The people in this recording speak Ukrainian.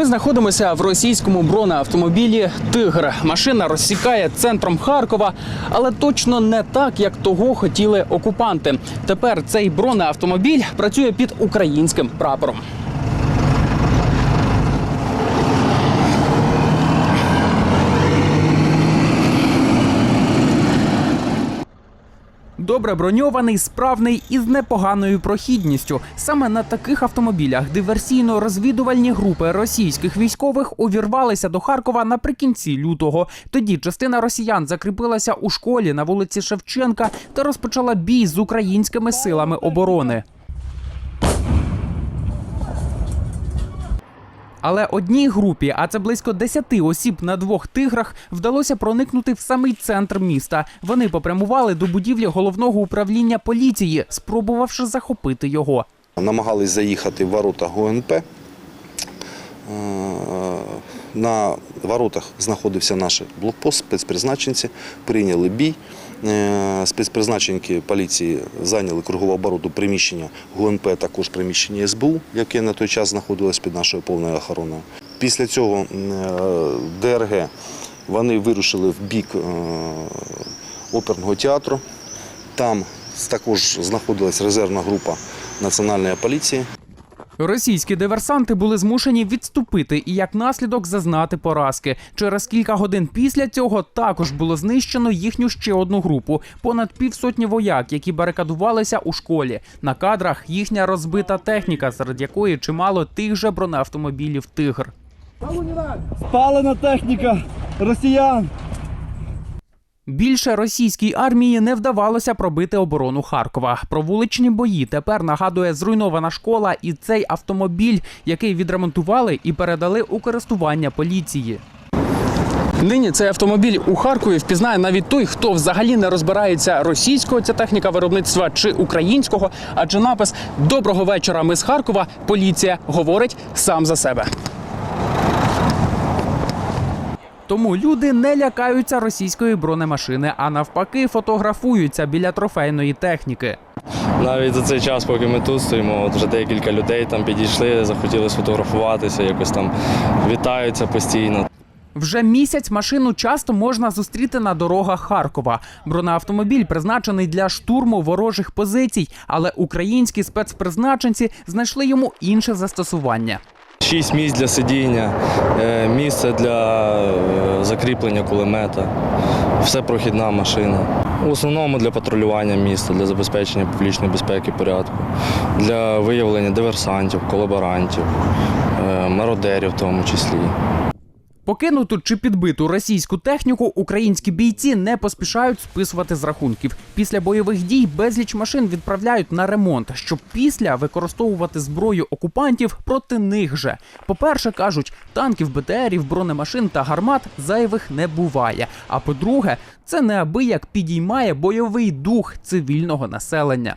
Ми знаходимося в російському бронеавтомобілі Тигр. Машина розсікає центром Харкова, але точно не так, як того хотіли окупанти. Тепер цей бронеавтомобіль працює під українським прапором. Добре броньований, справний і з непоганою прохідністю. Саме на таких автомобілях диверсійно-розвідувальні групи російських військових увірвалися до Харкова наприкінці лютого. Тоді частина росіян закріпилася у школі на вулиці Шевченка та розпочала бій з українськими силами оборони. Але одній групі, а це близько 10 осіб на двох тиграх, вдалося проникнути в самий центр міста. Вони попрямували до будівлі головного управління поліції, спробувавши захопити його. Намагались заїхати в ворота ГУНП. Е, На воротах знаходився наш блокпост, спецпризначенці, прийняли бій. Е, Спецпризначенки поліції зайняли кругову оборону приміщення ГУНП, також приміщення СБУ, яке на той час знаходилось під нашою повною охороною. Після цього е, ДРГ вони вирушили в бік е, оперного театру. Там також знаходилась резервна група національної поліції. Російські диверсанти були змушені відступити і як наслідок зазнати поразки. Через кілька годин після цього також було знищено їхню ще одну групу понад півсотні вояк, які барикадувалися у школі. На кадрах їхня розбита техніка, серед якої чимало тих же бронеавтомобілів Тигр. Спалена техніка росіян. Більше російській армії не вдавалося пробити оборону Харкова. Про вуличні бої тепер нагадує зруйнована школа і цей автомобіль, який відремонтували і передали у користування поліції. Нині цей автомобіль у Харкові впізнає навіть той, хто взагалі не розбирається російського ця техніка виробництва чи українського, адже напис Доброго вечора. Ми з Харкова. Поліція говорить сам за себе. Тому люди не лякаються російської бронемашини, а навпаки, фотографуються біля трофейної техніки. Навіть за цей час, поки ми тут стоїмо, от вже декілька людей там підійшли, захотіли сфотографуватися, якось там вітаються постійно. Вже місяць машину часто можна зустріти на дорогах Харкова. Бронеавтомобіль призначений для штурму ворожих позицій, але українські спецпризначенці знайшли йому інше застосування. Шість місць для сидіння, е, місце для е, закріплення кулемета. Все прохідна машина. В основному для патрулювання міста, для забезпечення публічної безпеки порядку, для виявлення диверсантів, колаборантів, е, мародерів в тому числі. Покинуту чи підбиту російську техніку українські бійці не поспішають списувати з рахунків. Після бойових дій безліч машин відправляють на ремонт, щоб після використовувати зброю окупантів проти них же. По-перше, кажуть, танків, БТРів, бронемашин та гармат зайвих не буває. А по-друге, це неабияк підіймає бойовий дух цивільного населення.